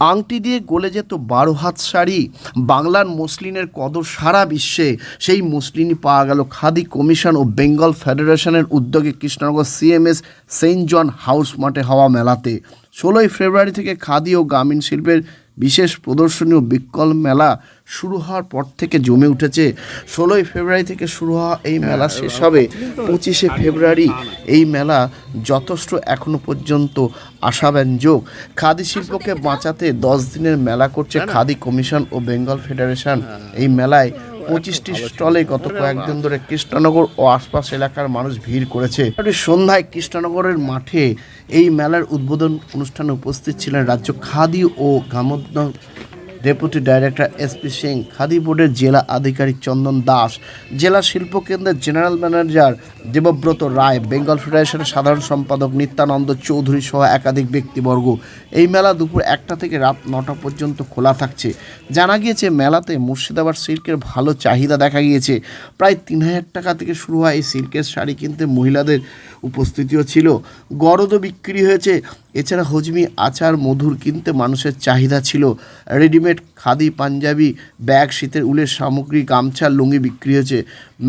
আংটি দিয়ে গলে যেত বারো হাত শাড়ি। বাংলার মসলিনের কদর সারা বিশ্বে। সেই মসলিনই পাওয়া গেল খাদি কমিশন ও বেঙ্গল ফেডারেশনের উদ্যোগে Krishnanagar CMS Saint John house মাঠে হওয়া মেলাতে। ষোলোই ফেব্রুয়ারি থেকে খাদি ও গ্রামীণ শিল্পের বিশেষ প্রদর্শনী ও বিকল মেলা শুরু হওয়ার পর থেকে জমে উঠেছে। ষোলোই ফেব্রুয়ারি থেকে শুরু হওয়া এই মেলা শেষ হবে। পঁচিশে ফেব্রুয়ারি এই মেলা যথেষ্ট এখনও পর্যন্ত আশাব্যঞ্জক। খাদি শিল্পকে বাঁচাতে দশ দিনের মেলা করছে খাদি কমিশন ও বেঙ্গল ফেডারেশন। এই মেলায় পঁচিশটি স্টলে গত কয়েকদিন ধরে কৃষ্ণনগর ও আশপাশ এলাকার মানুষ ভিড় করেছে। সন্ধ্যায় কৃষ্ণনগরের মাঠে এই মেলার উদ্বোধন অনুষ্ঠানে উপস্থিত ছিলেন রাজ্য খাদি ও গ্রামোদ্যোগ deputy director SP Singh, khadi বোর্ডের জেলা আধিকারিক চন্দন দাস, জেলা শিল্প কেন্দ্রের জেনারেল ম্যানেজার দেবব্রত রায়, বেঙ্গল ফেডারেশনের সাধারণ সম্পাদক নিত্যানন্দ চৌধুরী সহ একাধিক ব্যক্তিবর্গ। এই মেলা দুপুর একটা থেকে রাত নটা পর্যন্ত খোলা থাকছে। জানা গিয়েছে, মেলাতে মুর্শিদাবাদ সিল্কের ভালো চাহিদা দেখা গিয়েছে। প্রায় তিন হাজার টাকা থেকে শুরু হয় এই সিল্কের শাড়ি কিনতে মহিলাদের উপস্থিতিও ছিল। গরদও বিক্রি হয়েছে। এছাড়া হজমি আচার মধুর কিনতে মানুষের চাহিদা ছিল। রেডিমেড খাদি পাঞ্জাবি ব্যাগ শীতের উলের সামগ্রী গামছা লুঙ্গি বিক্রি হয়েছে।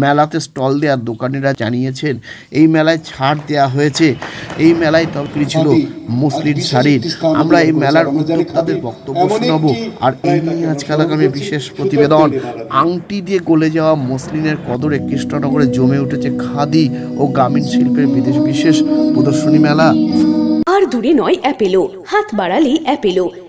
মেলাতে স্টল দেওয়ার দোকানিরা জানিয়েছেন এই মেলায় ছাড় দেওয়া হয়েছে। এই মেলায় তরকারি ছিল মুসলিম শাড়ির। আমরা এই মেলার উদ্যোক্তাদের বক্তব্য শোনাব। আর এই নিয়ে আজকাল আগামী বিশেষ প্রতিবেদন আংটি দিয়ে গলে যাওয়া মসলিনের কদরে কৃষ্ণনগরে জমে উঠেছে খাদি ও গ্রামীণ শিল্পের বিদেশ বিশেষ প্রদর্শনী মেলা। আর দূরে নয় অ্যাপেলো। হাত বাড়ালেই Apollo.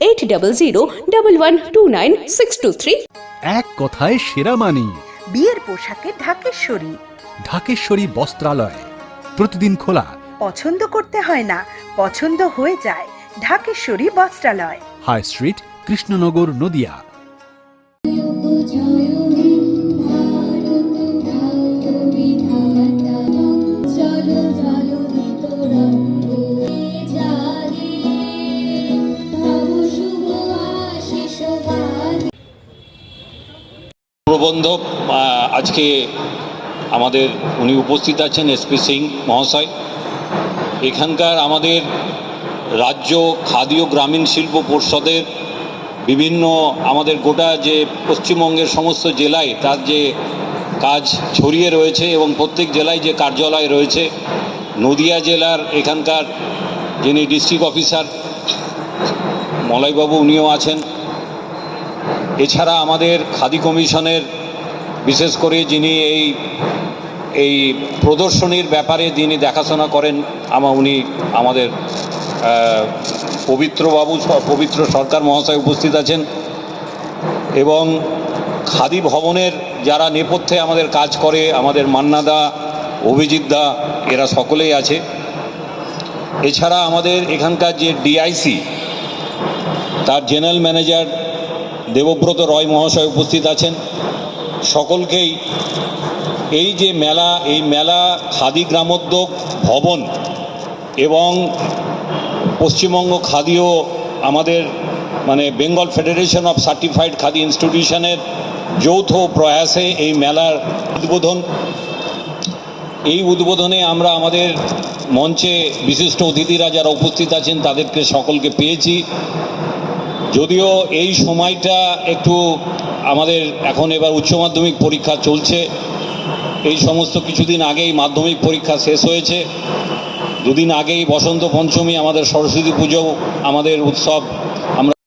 Eight double zero double one two nine six two three এক কথায় সেরা মানি। বিয়ের পোশাকে ঢাকেশ্বরী। ঢাকেশ্বরী বস্ত্রালয়। প্রতিদিন খোলা। পছন্দ করতে হয় না পছন্দ হয়ে যায়। ঢাকেশ্বরী বস্ত্রালয়। High street Krishnanagar Nadia. প্রবন্ধক আজকে আমাদের উনি উপস্থিত আছেন এসপি সিং মহাশয়। এখানকার আমাদের রাজ্য খাদি ও গ্রামীণ শিল্প পরিষদের বিভিন্ন আমাদের গোটা যে পশ্চিমবঙ্গের সমস্ত জেলায় তার যে কাজ ছড়িয়ে রয়েছে এবং প্রত্যেক জেলায় যে কার্যালয় রয়েছে, নদিয়া জেলার এখানকার যিনি ডিস্ট্রিক্ট অফিসার মলাইবাবু, উনিও আছেন। এছাড়া আমাদের খাদি কমিশনের, বিশেষ করে যিনি এই এই প্রদর্শনীর ব্যাপারে যিনি দেখাশোনা করেন, আমা, উনি আমাদের পবিত্রবাবু, পবিত্র সরকার মহাশয় উপস্থিত আছেন এবং খাদি ভবনের যারা নেপথ্যে আমাদের কাজ করে, আমাদের মান্নাদা অভিজিৎ দা, এরা সকলেই আছে। এছাড়া আমাদের এখানকার যে ডিআইসি, তার জেনারেল ম্যানেজার দেবব্রত রয় মহাশয় উপস্থিত আছেন। সকলকেই এই যে মেলা, এই মেলা খাদি গ্রামোদ্যোগ ভবন এবং পশ্চিমবঙ্গ খাদিও আমাদের মানে Bengal federation of certified khadi ইনস্টিটিউশনের যৌথ প্রয়াসে এই মেলার উদ্বোধন। এই উদ্বোধনে আমরা আমাদের মঞ্চে বিশিষ্ট অতিথিরা যারা উপস্থিত আছেন, তাদেরকে সকলকে পেয়েছি। যদিও এই সময়টা একটু আমাদের এখন এবার উচ্চ মাধ্যমিক পরীক্ষা চলছে। এই সমস্ত কিছুদিন আগেই মাধ্যমিক পরীক্ষা শেষ হয়েছে। দুদিন আগেই বসন্ত পঞ্চমী, আমাদের সরস্বতী পুজো, আমাদের উৎসব। আমরা